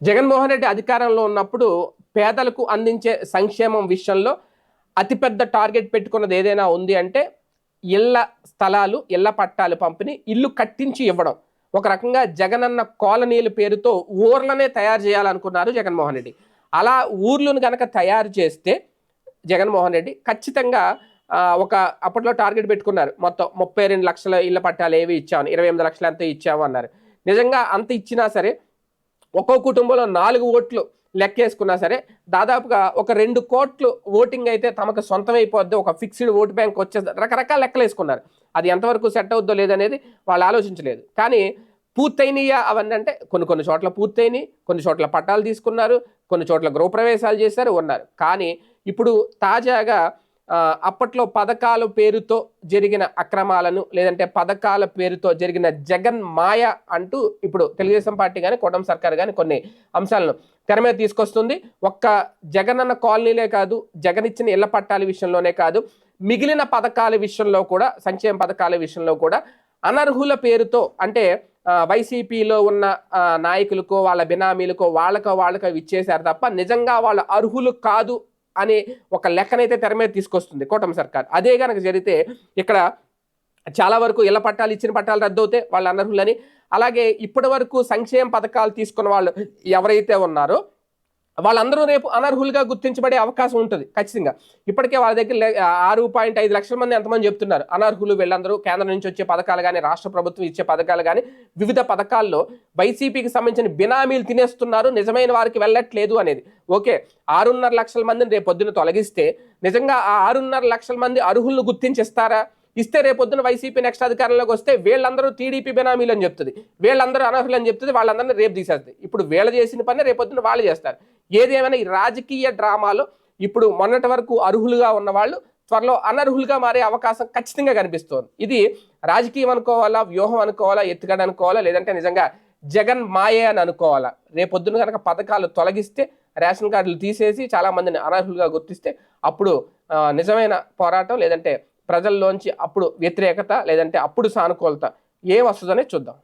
జగన్మోహన్ రెడ్డి అధికారంలో ఉన్నప్పుడు పేదలకు అందించే సంక్షేమం విషయంలో అతిపెద్ద టార్గెట్ పెట్టుకున్నది ఏదైనా ఉంది అంటే ఇళ్ళ స్థలాలు ఇళ్ళ పట్టాలు పంపిణీ ఇల్లు కట్టించి ఇవ్వడం. ఒక రకంగా జగనన్న కాలనీల పేరుతో ఊర్లనే తయారు చేయాలనుకున్నారు జగన్మోహన్ రెడ్డి. అలా ఊర్లను కనుక తయారు చేస్తే జగన్మోహన్ రెడ్డి ఖచ్చితంగా ఒక అప్పట్లో టార్గెట్ పెట్టుకున్నారు. మొత్తం ముప్పై రెండు లక్షల ఇళ్ళ పట్టాలు ఏవి ఇచ్చామని ఇరవై ఎనిమిది లక్షలు ఎంత ఇచ్చాము అన్నారు. నిజంగా అంత ఇచ్చినా సరే ఒక్కో కుటుంబంలో నాలుగు ఓట్లు లెక్కేసుకున్నా సరే దాదాపుగా ఒక రెండు కోట్లు ఓటింగ్ అయితే తమకు సొంతమైపోద్ది. ఒక ఫిక్స్డ్ ఓటు బ్యాంక్ వచ్చేది రకరకాల లెక్కలు వేసుకున్నారు. అది ఎంతవరకు సెట్ అవుద్దో లేదనేది వాళ్ళు ఆలోచించలేదు. కానీ పూర్తయినయా అవన్నీ అంటే కొన్ని కొన్ని చోట్ల పూర్తయినాయి కొన్ని చోట్ల పట్టాలు తీసుకున్నారు కొన్ని చోట్ల గృహప్రవేశాలు చేశారు ఉన్నారు. కానీ ఇప్పుడు తాజాగా అప్పట్లో పథకాల పేరుతో జరిగిన అక్రమాలను లేదంటే పథకాల పేరుతో జరిగిన జగన్ మాయ అంటూ ఇప్పుడు తెలుగుదేశం పార్టీ కానీ కోటం సర్కార్ కానీ కొన్ని అంశాలను తెర మీద తీసుకొస్తుంది. ఒక్క జగనన్న కాలనీలే కాదు జగన్ ఇచ్చిన ఇళ్ళ పట్టాల విషయంలోనే కాదు మిగిలిన పథకాల విషయంలో కూడా సంక్షేమ పథకాల విషయంలో కూడా అనర్హుల పేరుతో అంటే వైసీపీలో ఉన్న నాయకులకో వాళ్ళ బినామీలకో వాళ్ళకో వాళ్ళకో ఇచ్చేశారు తప్ప నిజంగా వాళ్ళ అర్హులు కాదు అనే ఒక లెక్కనైతే తెర మీద తీసుకొస్తుంది కూటమి సర్కార్. అదే కనుక జరిగితే ఇక్కడ చాలా వరకు ఇళ్ళ పట్టాలు ఇచ్చిన పట్టాలు రద్దు అవుతాయి వాళ్ళ అనర్హులని. అలాగే ఇప్పటి వరకు సంక్షేమ పథకాలు తీసుకున్న వాళ్ళు ఎవరైతే ఉన్నారో వాళ్ళందరూ రేపు అనర్హులుగా గుర్తించబడే అవకాశం ఉంటుంది ఖచ్చితంగా. ఇప్పటికే వాళ్ళ దగ్గర ఆరు పాయింట్ ఐదు లక్షల మంది ఎంతమంది చెప్తున్నారు. అనర్హులు వీళ్ళందరూ కేంద్రం నుంచి వచ్చే పథకాలు కానీ రాష్ట్ర ప్రభుత్వం ఇచ్చే పథకాలు కానీ వివిధ పథకాల్లో వైసీపీకి సంబంధించిన బినామీలు తినేస్తున్నారు. నిజమైన వారికి వెళ్ళట్లేదు అనేది. ఓకే ఆరున్నర లక్షల మందిని రేపు పొద్దున తొలగిస్తే నిజంగా ఆ ఆరున్నర లక్షల మంది అర్హులను గుర్తించిస్తారా? ఇస్తే రేపొద్దున వైసీపీ నెక్స్ట్ అధికారంలోకి వస్తే వీళ్ళందరూ టీడీపీ బెనామీలు అని చెప్తుంది. వీళ్ళందరూ అనర్హులు అని చెప్తుంది. వాళ్ళందరినీ రేపు తీసేస్తుంది. ఇప్పుడు వీళ్ళ చేసిన పని రేపొద్దున వాళ్ళు చేస్తారు. ఏదేమైనా ఈ రాజకీయ డ్రామాలో ఇప్పుడు మొన్నటి వరకు అర్హులుగా ఉన్న వాళ్ళు త్వరలో అనర్హులుగా మారే అవకాశం ఖచ్చితంగా కనిపిస్తోంది. ఇది రాజకీయం అనుకోవాలా వ్యూహం అనుకోవాలా ఎత్తుగడ అనుకోవాలా లేదంటే నిజంగా జగన్ మాయే అని అనుకోవాలా? రేపొద్దున కనుక పథకాలు తొలగిస్తే రేషన్ కార్డులు తీసేసి చాలామందిని అనర్హులుగా గుర్తిస్తే అప్పుడు నిజమైన పోరాటం లేదంటే ప్రజల్లోంచి అప్పుడు వ్యతిరేకత లేదంటే అప్పుడు సానుకూలత ఏం వస్తుందనే చూద్దాం.